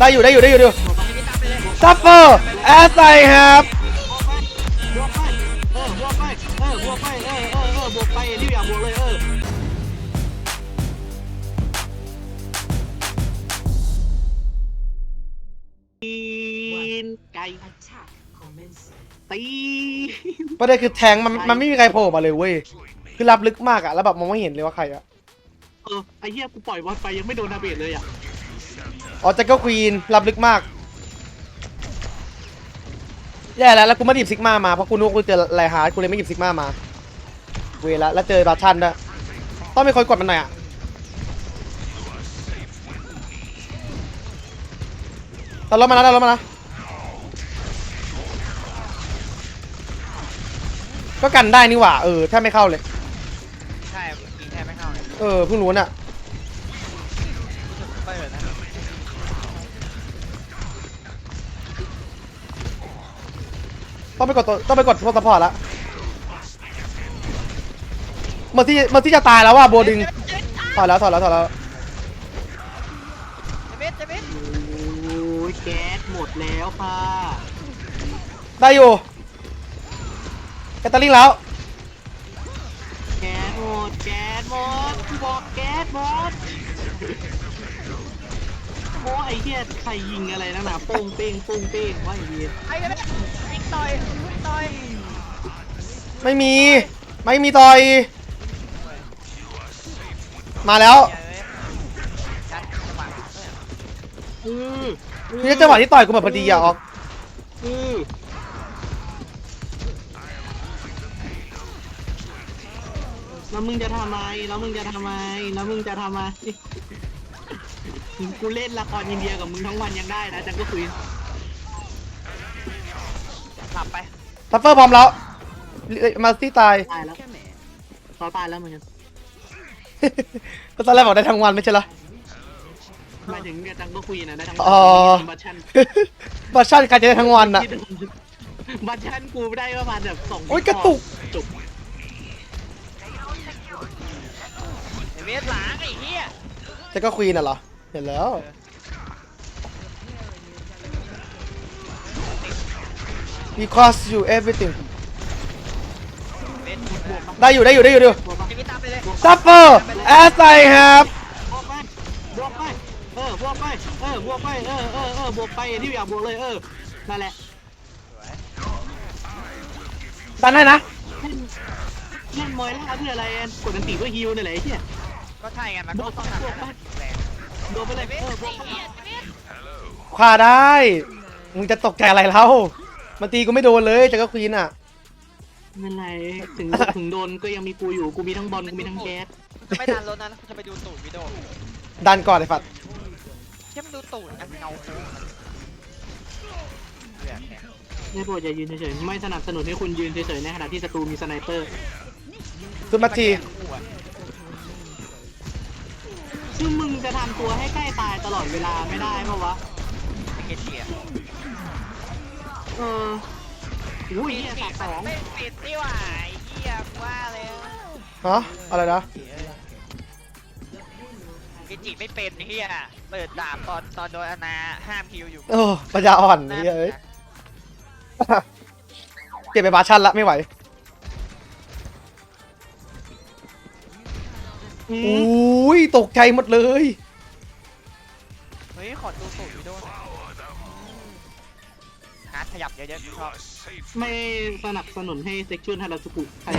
ได้อยู่ได้อยู่ได้อยู่ดูซัฟเฟอร์แอสไซครับบวกไปเออบวกไปเออบวกไปเออเออเออบวกไปที่อยากบวกเลยเออตีนไก่ตีนประเด็นคือแทงมันมันไม่มีใครโผล่มาเลยเว้ยคือรับลึกมากอะแล้วแบบมองไม่เห็นเลยว่าใครอะเออไอ้เหี้ยกูปล่อยบอลไปยังไม่โดนดาเบจเลยอะ อ๋อแจ็คก็ควีนรับลึกมากแย่แล้วแล้วกูไม่หยิบซิกมามาเพราะกูนึกว่ากูเจอไลฮาร์ดกูเลยไม่หยิบซิกมามา เวลาแล้วเจอบาชันด้วยต้องมีคนกดมันหน่อยอะตอนรถมานะตอนรถมานะก็กันได้นี่หว่าเออถ้าไม่เข้าเลย ใช่ยิงแทบไม่เข้าเลยเออเพิ่งรู้น่ะ ต้องไปกดตัวต้องไปกดพวกซัพพอร์ตละเมื่อที่เมื่อที่จะตายแล้วว่าโบดึงถอดแล้วถอดแล้วถอดแล้วจะเม็ดจะเม็ดโอ้ยแก๊สหมดแล้วค่ะได้อยู่แคตเตอร์ลิงแล้วแก๊สหมดแก๊สหมดกูบอกแก๊สหมดโอ้ไอ้เหี้ยใครยิงอะไรนักหนาโป้งเป้งโป้งเป้งว่าไอ้เหี้ย ไอ้กันยิง ต่อยต่อยไม่มี ไม่มีต่อย มาแล้วชัดจังหวะอือนี่จังหวะที่ต่อยกูแบบพอดีอะออกอือแล้วมึงจะทำไมแล้วมึงจะทำไมแล้วมึงจะทำไมกูเล่นละครอินเดียกับมึงทั้งวันยังได้นะจังก็คุย หลับไปทัฟเฟอร์พร้อมแล้วมาซี่ตายตายแล้วเขาตายแล้วเหมือนกันก็ตอนแรกบอกได้ทั้งวันไม่ใช่เหรอหมายถึงกับจังก็คุยนะได้ทั้งอ๋อบัตชันบัตชั่นใครจะได้ทั้งวันอะบัตชันกูได้ประมาณแบบสองโอ๊ยกระตุกจบไอ้เม็ดหลังไอ้เหี้ยจะก็ควีนอะเหรอเห็นแล้ว because you everything เม็ดได้อยู่ได้อยู่ได้อยู่ได้อยู่บวกไปยิงตามไปเลย suffer as I have บวกไป บวกไป เออ บวกไป เออ บวกไป เออ เออ เออ บวกไปที่อยากบวกเลย เออ นั่นแหละตันให้นะ เล่นเล่นมอยล่าเพื่ออะไรอะกดอันตีเพื่อฮิวนี่แหละไอ้เหี้ย ก็ใช่ไงมันก็ต้องทำแรงโดนไปเลยเม็ดเออ บวไอ้กไปเหี้ยเม็ดคว้าได้ มึงจะตกใจอะไรเล่า มันตีกูไม่โดนเลยจะก็ควีนอะไม่เป็นไรถึงถึงโดนก็ยังมีกูอยู่กูมีทั้งบอลกูมีทั้งแก๊สจะไม่ดันรถนะจะไปดูตูดวิดีโอดันก่อนไอ้ฝัดแค่มันดูตูดอันเงาโค้งเลือดเนี่ยได้โปรดอย่ายืนเฉยๆไม่สนับสนุนให้คุณยืนเฉยๆในขณะที่ศัตรูมีสไนเปอร์ขึ้นมาทีคู่อะซึ่งมึงจะทำตัวให้ใกล้ตายตลอดเวลาไม่ได้เพราะวะ อออุ้ยเหี้ยสับสองไม่ติดนี่หว่าไอ้เหี้ยว่าเลยฮะอะไรนะเกจิไม่เป็นไอ้เหี้ยเปิดดาบตอนตอนโดนอนาห้ามฮิวอยู่โอ้ปัญญาอ่อนไอ้เหี้ยเอ้ยเก็บไปบาชันละไม่ไหวอือมุ้ยตกใจหมดเลย เฮ้ย ขอดูตูดวิดีโอหน่อยฮาร์ด ขยับเยอะๆชอบไม่สนับสนุนให้เซ็กชวลฮาราจูกุใคร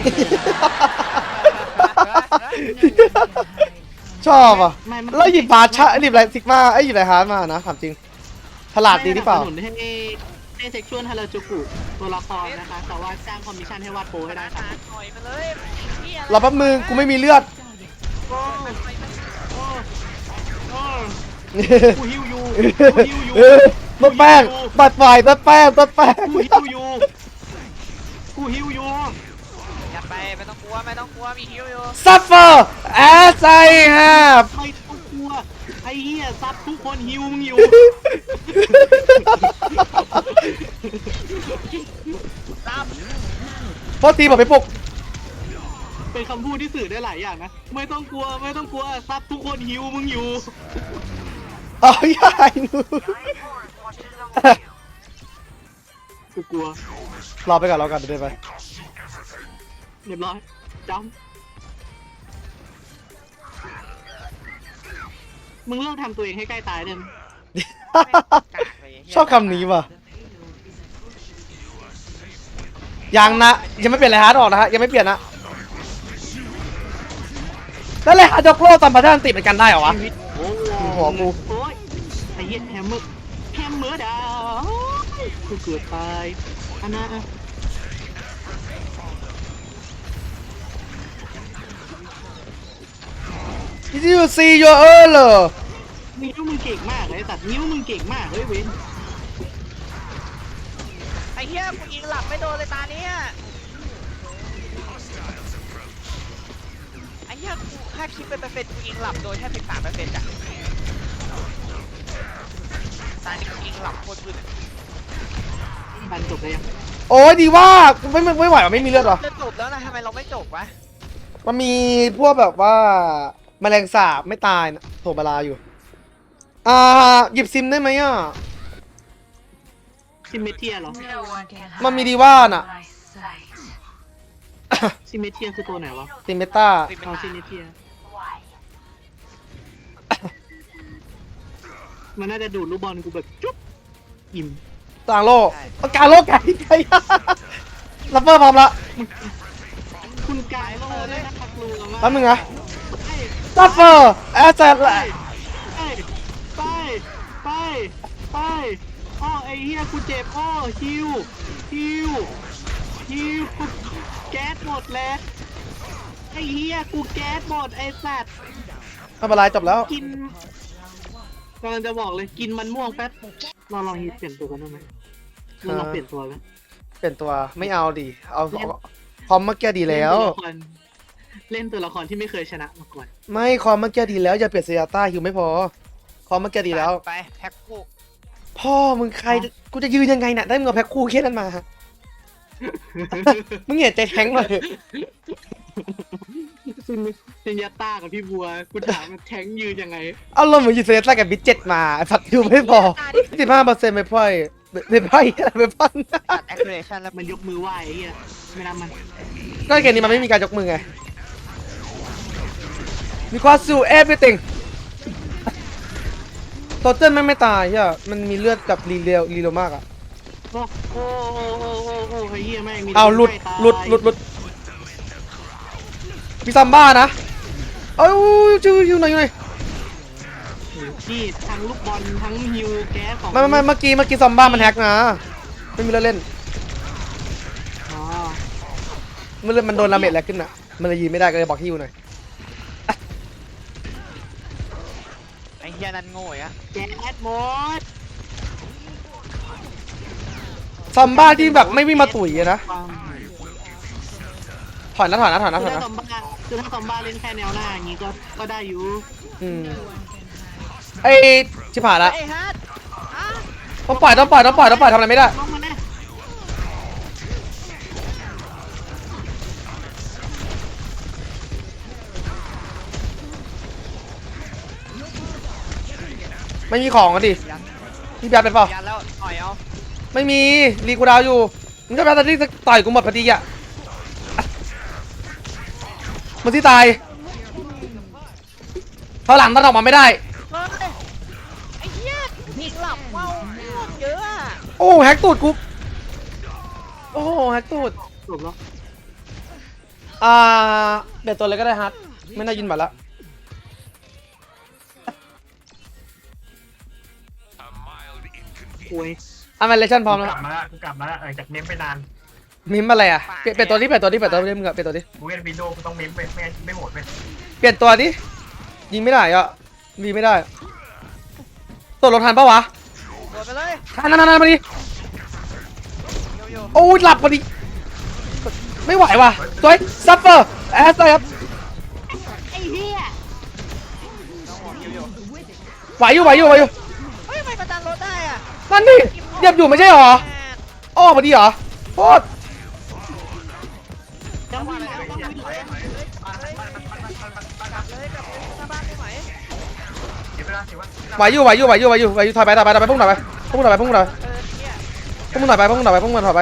ชอบอะไม่มันแล้วหยิบบาชะหยิบอะไรซิกมาไอ้ยหยิบอะไรฮาร์ดมานะถามจริงฉลาดดีหรือเปล่าไม่สนับสนุนให้ให้เซ็กชวลฮาราจูกุตัวละครนะคะ แต่ว่าจ้างคอมมิชชั่นให้วาดโปให้ได้ค่ะหน่อยมาเลยเหี้ยรอแป๊บมึงกูไม่มีเลือดโอ้มันไปมันโอ้โอ้กูฮิวยูเอกูฮิวยูอ ต้นแป้งตัดไฟตัดแป้งตัดแป้งกูฮิวยูกูฮิวยูยัดไปไม่ต้องกลัวไม่ต้องกลัวมีฮิวอยู่ suffer as I have ไม่ต้องกลัวไอ้เหี้ยซับทุกคนฮิวมึงอยู่รับโทษทีบอกไปปลุกเป็นคำพูดที่สื่อได้หลายอย่างนะ ไม่ต้องกลัวไม่ต้องกลัวซับทุกคนฮิวมึงอยู่อ๋อยายหนู กูกลัวรอไปก่อนรอก่อนเดี๋ยวไปเรียบร้อยจำมึงเลิกทำตัวเองให้ใกล้ตายเดิมชอบคำนี้ว่ะยังนะยังไม่เปลี่ยนเลยฮาร์ดออกนะฮะยังไม่เปลี่ยนนะแล้วเลยฮาร์ดออกโลตามพัฒนาติดเหมือนกันได้เหรอวะโอ้โหัวกูโอ้ยไอ้เหี้ยแฮมเมอร์ แฮมเมอร์ดาวกูเกือบตายอันนั้นอะ Did you see your earlier นิ้วมึงเก่งมากเลยไอ้สัตว์นิ้วมึงเก่งมากเลยเว้ยไอ้เหี้ยกูยิงหลับไม่โดนเลยตาเนี้ยไอ้เหี้ยกูค่าคิดเป็นเปอร์เซ็นต์กูยิงหลับโดยแค่สิบสามเปอร์เซ็นต์อะ ตานี้กูยิงหลับโคตรพื้นบันจบเลยยังโอ้ยดีว่ากูไม่ไม่ไม่ไหวว่ะไม่มีเลือดว่ะจะจบแล้วนะทำไมเราไม่จบวะมันมีพวกแบบว่าแมลงสาบไม่ตายนะโถบาลาอยู่ อ่า หยิบซิมได้ไหมอะ ซิมเมเทียเหรอ มันมีดีว่าน่ะ ซิมเมเทียคือตัวไหนวะ ซิมเมตาสิบเอาซิมเมเทีย มันน่าจะดูดลูกบอลกูแบบจุ๊บอิ่มต่างโลกเอาการโลกไก่ไก่ลับเบอร์พร้อมละคุณกายโลเลยนะครับลุงแป๊บนึงนะไปลับเบอร์แอสเซทไปไปไปไปอ้อไอ้เหี้ยกูเจ็บอ้อฮิวฮิวฮิวแก๊สหมดแล้วไอ้เหี้ยกูแก๊สหมดไอ้สัตว์ไม่เป็นไรจบแล้วกิน กำลังจะบอกเลยกินมันม่วงแป๊บลองลองฮิตเปลี่ยนตัวกันได้ไหมเราลองเปลี่ยนตัวไหมเปลี่ยนตัวไม่เอาดิเอาคอมเมื่อกี้ดีแล้วเนตัวละครเล่นตัวละครที่ไม่เคยชนะมาก่อน ไม่คอมเมื่อกี้ดีแล้วอย่าเปลี่ยนเซียต้าฮิวไม่พอ คอมเมื่อกี้ดีแล้วไปแพ็คคู่พ่อมึงใครจะกูจะยืนยังไงน่ะได้มึงเอาแพ็คคู่แค่นั้นมามึงเห็นใจแท้งเลย ซึ่งเป็นยาต้ากับพี่บัวกูถามว่าแทงยืนยังไงเอาลมณ์เหมือนยูเซเลต้ากับบิจเจ็ตมาไอ้ฝักฮิวไม่พอสิบห้าเปอร์เซ็นต์ไม่พ่อยไม่พ่อยอะไรไม่พ่อยตัดแอคเรชั่นแล้วมันยกมือไหว้ไอ้เหี้ยไม่นำมันก็เกมนี้มันไม่มีการยกมือไงมีความสู้ everything โตเติ้ลไม่งไม่ตายเฮียมันมีเลือดกับรีเรียวรีเรียวมากอะโอ้โอ้โอ้โอ้โอ้โอ้ไอ้เหี้ยแม่งมีเอาหลุดใกตายหลุดหลุดหลุด มีซัมบ้านะ เอ้ยชื่ออยู่ไหนอยู่ไหนนี่ทั้งลูกบอลทั้งฮิวแก๊สของไม่ไม่ไม่เมื่อกี้เมื่อกี้ซัมบ้ามันแฮกนะ ไม่มีเลือดเล่นอ๋อมันเลยมันโดนลาเมจแล้วขึ้นอะมันเลยยืนไม่ได้ก็เลยบอกฮิวหน่อยไอ้เหี้ยนั่นโง่อะแก๊สหมดซัมบ้าที่แบบไม่วิ่งมาตุ๋ยอะนะปังถอยนะถอยนะถอยนะคือถอยถ้านะซอมบ้า คือถ้าซอมบ้าเล่นแค่แนวหน้าอย่างงี้ก็ก็ได้อยู่อืมไอชิบหายละไอ้ฮัทอะต้องปล่อยต้องปล่อยต้องปล่อยต้องปล่อยทำอะไรไม่ได้ ลงมาแน่ไม่มีของอะดิยันพี่แบดเป็นเปล่า ยันแล้วหน่อยเอาไม่มีรีกูดาวอยู่มึงก็แบดตอนที่ต่อยกูหมดพอดีอะ มันที่ตายเขาหลังตันออกมาไม่ได้เฮ้ยไอ้เหี้ยยิงหลับเมาเยอะอะโอ้แฮกตูดกูโอ้แฮกตูดจบแล้วอ่าเบ็ดตัวเลยก็ได้ฮัทไม่น่ายินบัตรละคุยอันเมเลชั่นพร้อมกแล้วลับมาแล้วกูกลับมาแล้วเออจากเมมไปนาน มิมอะไรอะเปลี่ยนเปลี่ยนตัวนี้เปลี่ยนตัวนี้เปลี่ยนตัวนี้มึงอะเปลี่ยนตัวนี้กูเล่นวินโดว์กูต้องเมมไปไม่งั้นไม่โหมดไปเปลี่ยนตัวดิยิงไม่ได้อะมีไม่ได้ตัวรถทันปะวะโดนไปเลยทันทันทันทันพอดีโยโย่โอ้ยหลับพอดีไม่ไหวว่ะสวยซัฟเฟอร์แอสไครับไอ้เหี้ยน้องหัวโยโย่ไหวอยู่ไหวอยู่ไหวอยู่เฮ้ยทำไมประจันรถได้อะนั่นดิเหยียบอยู่ไม่ใช่หรอแม่อ้อพอดีเหรอโคตร ไหวอยู่ไหวอยู่ไหวอยู่ไหวอยู่ไหวอยู่ถอยไปถอยไปถอยไปพุ่งหน่อยไปพุ่งหน่อยไปพุ่งหน่อยพุ่งหน่อยไปพุ่งหน่อยไปพุ่งหน่อยไป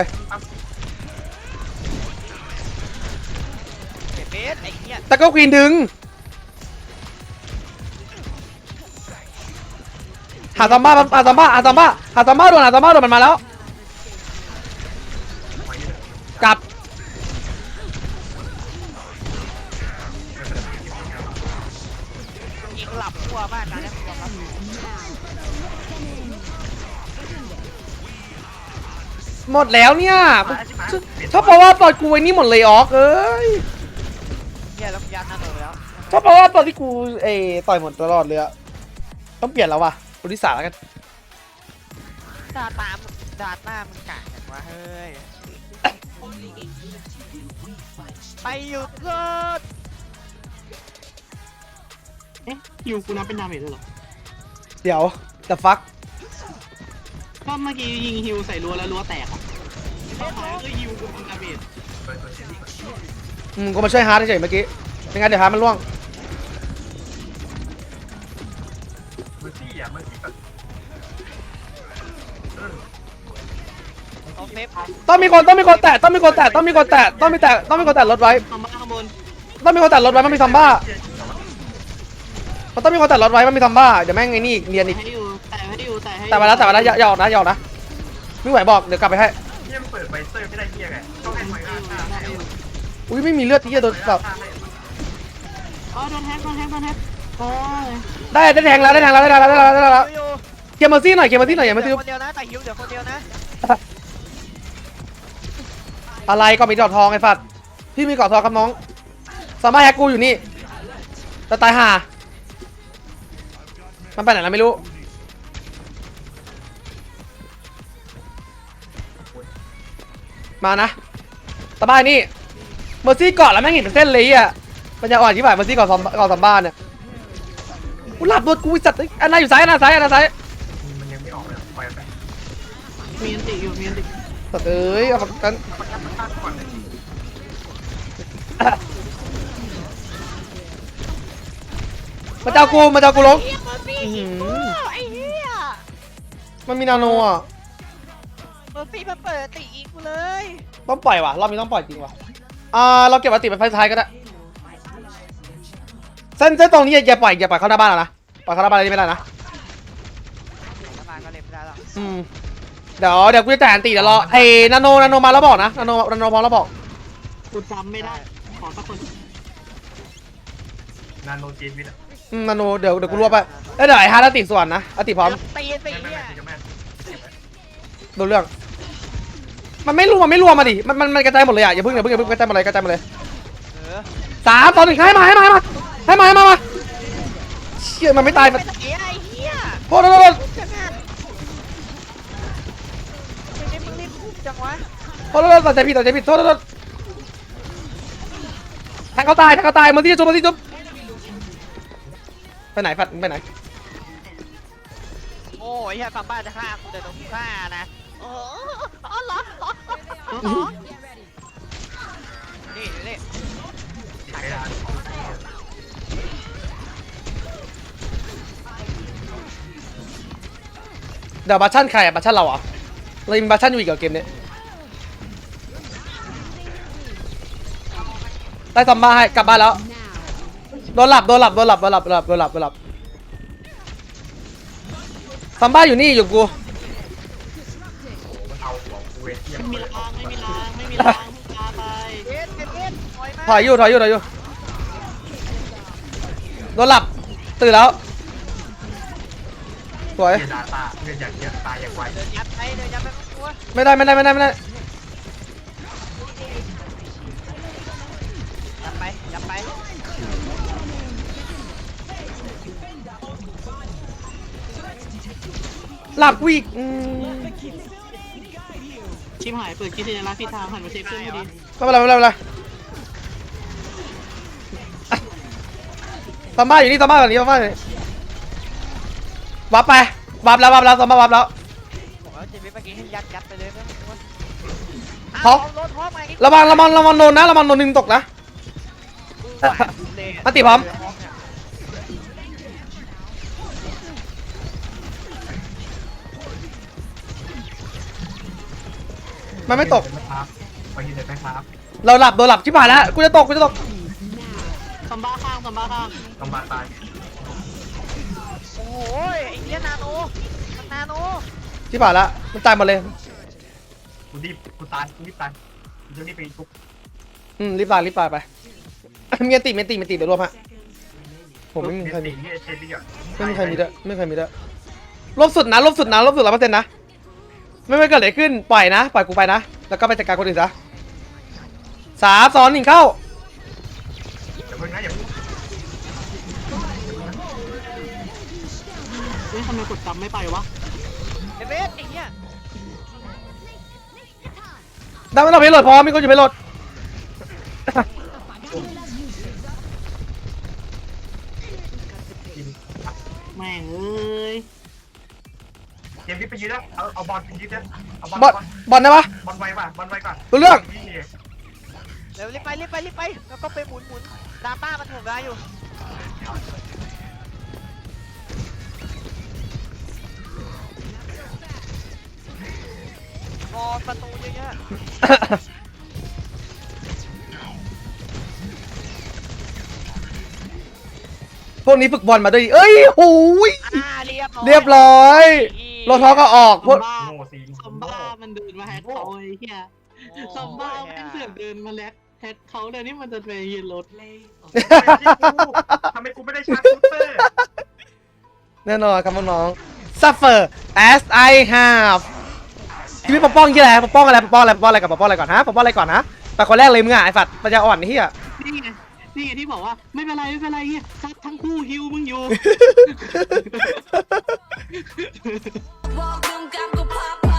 เบสไอ้นี่ยแตะก็ควีนดึงหาซัมบ้าหาซัมบ้าหาซัมบ้าหาซัมบ้าโดนหาซัมบ้าโดนมันมาแล้วกลับยิงหลับทั่วมากนะ หมดแล้วเนี่ยชชอบเพราะว่าตอนกูไอ้นี่หมดเลยออกเอ้ยเฮียแล้วพยานนั่นเลยแล้วชอบเพราะว่าตอนที่กูเอยต่อยหมดตลอดเลยอะต้องเปลี่ยนแล้วว่ะบริษัทแล้วกันดาตามดาหน้ามึงกากจังวะเฮ้ยไปหยุดรถเอ๊ะฮิวกูนับเป็นดาเมจด้วยเหรอ เดี๋ยวแต่ฟักก็เมื่อกี้ยิงฮิวใส่รั้วแล้วรั้วแตกอะ ความมาก็ยิวกูพังดาเมจอืมกูมาช่วยฮาร์ดเฉยๆเมื่อกี้ไม่งั้นเดี๋ยวฮาร์ดมันล่วงเมอร์ซี่อะเมอร์ซี่แบบเอาเซฟต้องมีคนต้องมีคนแตะต้องมีคนแตะต้องมีคนแตะต้องมีแตะต้องมีคนแตะรถไว้ข้าข้างบนต้องมีคนแตะรถไว้มันมีซัมบ้ามันต้องมีคนแตะรถไว้มันมีซัมบ้าเดี๋ยวแม่งไอ้นี่อีกเรียนอีกให้อยู่แต่ให้อยู่แต่ให้แต่มาแล้วแต่มาแล้วอย่าอย่าออกนะอย่าออกนะไม่ไหวบอกเดี๋ยวกลับไปให้ เนี่ยมันเปิดไวเซอร์ไม่ได้เหี้ยไงต้องให้ไวอาร์ท่าให้อุ้ยไม่มีเลือดที่จะโดนแบบอ๋อโดนแฮกโดนแฮกโดนแฮกโอ้ยได้ได้แทงแล้วได้แทงแล้วได้แทงแล้วได้แทงแล้วได้แทงแล้วอยู่เคลียร์เมอร์ซี่หน่อยเคลียร์เมอร์ซี่หน่อยอย่ามาเดี๋ซื้ยวอคนเดียวนะแต่หิวเดี๋ยวคนเดียวนะอะไรก็มีดอกทองไอ้ฟัดพี่มีเกาะทองครับน้องซัมบ้าแฮกกูอยู่นี่จะตายห่ามันไปไหนแล้วไม่รู้ มานะสบายนี่เมอร์ซี่เกาะแล้วแม่งเห็นเป็นเส้นเลยอะมันจะอ่อนที่บ่ายเมอร์ซี่เกาะซอมเกาะซัมบ้านเนี่ยกูหลับตัวกูไอ้สัตว์อันไหนอยู่ซ้ายอันไหนซ้ายอันไหนซ้ายมันยังไม่ออกเลยปล่อยไปมีอันติอยู่มีอันติสัตว์เอ้ยเอามากันมาเจ้ากูมาเจ้ากูลงเฮียเมอร์ซี่อื้อหือไอ้เฮียมันมีนาโนอะ อร์ซี่มาเปิดตีอีกกูเลยต้องปล่อยว่ะรอบนี้ต้องปล่อยจริงว่ะอ่าเราเก็บวัตติไปไฟท้ายก็ได้เส้นเส้นตรงนี้อย่าอย่าปล่อยอย่าปล่อยเข้าหน้าบ้านเรานะปล่อยเข้าหน้าบ้านอะไรไม่ได้นะประมาณก็เล่นไม่ได้หรอกอืมเดี๋ยวเดี๋ยวกูจะแต่อันตีเดี๋ยวรอไอ้นาโนนาโนมาแล้วบอกนะนาโนนาโนพร้อมแล้วบอกกูจำไม่ได้ ขอสักคนนาโนจีนวิทย์อืมนาโนเดี๋ยวเดี๋ยวกูรวบไปแล้วเดี๋ยวไอ้ฮาร์ดอติส่วนนะอติพร้อมตีสิแม่เฮีแม่ยจะแม่ดูเรื่อง มันไม่รวมมันไม่รวมมาดิ มันมันมันกระจายหมดเลยอะอย่าเพิ่งอย่าเพิ่งอย่าเพิ่งกระจายหมดเลยกระจายหมดเลยเออสามสองหนึ่งให้มาให้มาให้มาให้มาให้มามาเชี่ยมันไม่ตายไปมันไหนไอ้เฮียโทษโทษโทษจังอะไม่ได้มึงรีบพูดจังวะโทษโทษตัดใจผิดตัดใจผิดโทษโทษโทษแทงเขาตายแทงเขาตายมันที่จุบมันที่จุบไปไหนฟัดมึงไปไหนโอ้ยเฮียกลับบ้านจะฆ่ากูแต่ต้องฆ่านะโอ้อ๋อเหรออ๋อ นี่เลาเดี๋ยวบัชชั่นใครอะบัชชั่นเราเหรอเรามีบัชชั่นอยู่อีกเหรอเกมนี้ได้ซัมบ้าให้กลับบ้านแล้วโดนหลับโดนหลับโดนหลับโดนหลับโดนหลับโดนหลับโดนหลับซัมบ้าอยู่นี่อยู่กู เอาหัวกูเวทีไม่มีล้างไม่มีล้างไม่มีล้างพาไปเอ็ดเอ็ดเอ็ดถอยมาถอยอยู่ถอยอยู่ถอยอยู่โดนหลับตื่นแล้วสวยเกียร์ดาตาเงินอย่างเงี้ยตายอย่างไวเดินยัดไปเดินยัดไปไม่กลัวไม่ได้ไม่ได้ไม่ได้ไม่ได้ยัดไปยัดไปหลับกูอีกอืม ชิมหายเปิดคิดสัญลักษณ์ที่ทางหันมาเช็คเครื่องพอดีไม่เป็นไรไม่เป็นไรไม่เป็นไรอะซัมบ้าอยู่นี่ซัมบ้าแบบนี้ซัมบ้าอยู่นี่วับไปวับแล้ววับแล้วซัมบ้าวับแล้ว ผมเอาจีบเมื่อกี้ให้ยัดยัดไปเลยไม่กลัวท็อปเารถท็อปมาอีกระวังระวังระวังโดนนะระวังโดนหนึ่งตกนะอันติพร้อม มันไม่ตกครับไปยืนเด็ดไหมครับเราหลับโดนหลับชิบหายแล้วกูจะตกกูจะตกซัมบ้าข้างซัมบ้าข้างลำบากตายโอ้ยไอ้เหี้ยนาโนมันนาโนที่ผ่านละมันตายหมดเลย กูรีบกูตายกูรีบตายกูจะรีบไปทุบอืมรีบตายรีบตายไป มีอันติมีอันติมีอันติเดี๋ยวรวมฮะผมไม่มีใครมีเนี่ยเชนดี้อะไม่มีใครมีด้วยไม่มีใครมีด้วยลบสุดนะลบสุดนะลบสุดร้อยเปอร์เซ็นต์นะ ไม่ไม่เกิดอะไรขึ้นปล่อยนะปล่อยกูไปนะแล้วก็ไปจัดการคนอื่นซะสามสองหนึ่งเข้าอย่าเพิ่งนะอย่าเพิ่งเฮ้ยทำไมกดจำไม่ไปวะเดเวสไอ้เหี้ยได้ไม่ต้องไปโหลดพอมีคนอยู่ไปโหลดแม่งเอ้ยเกมนี้ไปยืนแล้วเอาเอาบอลไปยืนแล้วเอาบอลบอลบอลได้ปะ บอลไวป่ะบอลไวก่อนรู้เรื่อง นี่เร็วรีบไปรีบไปรีบไป แล้วก็ไปหมุนหมุนดาต้ามันถ่วงเวลาอยู่ รอประตูเยอะพวกนี้ฝึกบอลมาด้วยดิเอ้ยโอ้ยๆอ่าเรียบร้อยเรียบร้อย รถท้อก็ออกพวซักมบ้าโง่สิซัมบ้ามันเดินมาแฮกเขาไอ้เหี้ยซัมบ้าแม่งเสือกเดินมาแลกแฮกเขาเลยนี่มันจะไปยืนรถทำไมกูไม่ได้ชาร์จซูเปอร์แน่นอนครับน้องๆ suffer as I have ชีวิตปกป้องยี่อะไรปกป้องอะไรปกป้องอะไรปกป้องอะไรกับปกป้องอะไรก่อนฮะปกป้องอะไรก่อนนะแต่คนแรกเลยมึงอะไอ้ฝัดปัญญาอ่อนนี่เฮีย นี่ไงนี่ไงที่บอกว่าไม่เป็นไรไม่เป็นไรเฮียซัดทั้งคู่ฮิวมึงอยู่ Walk them, got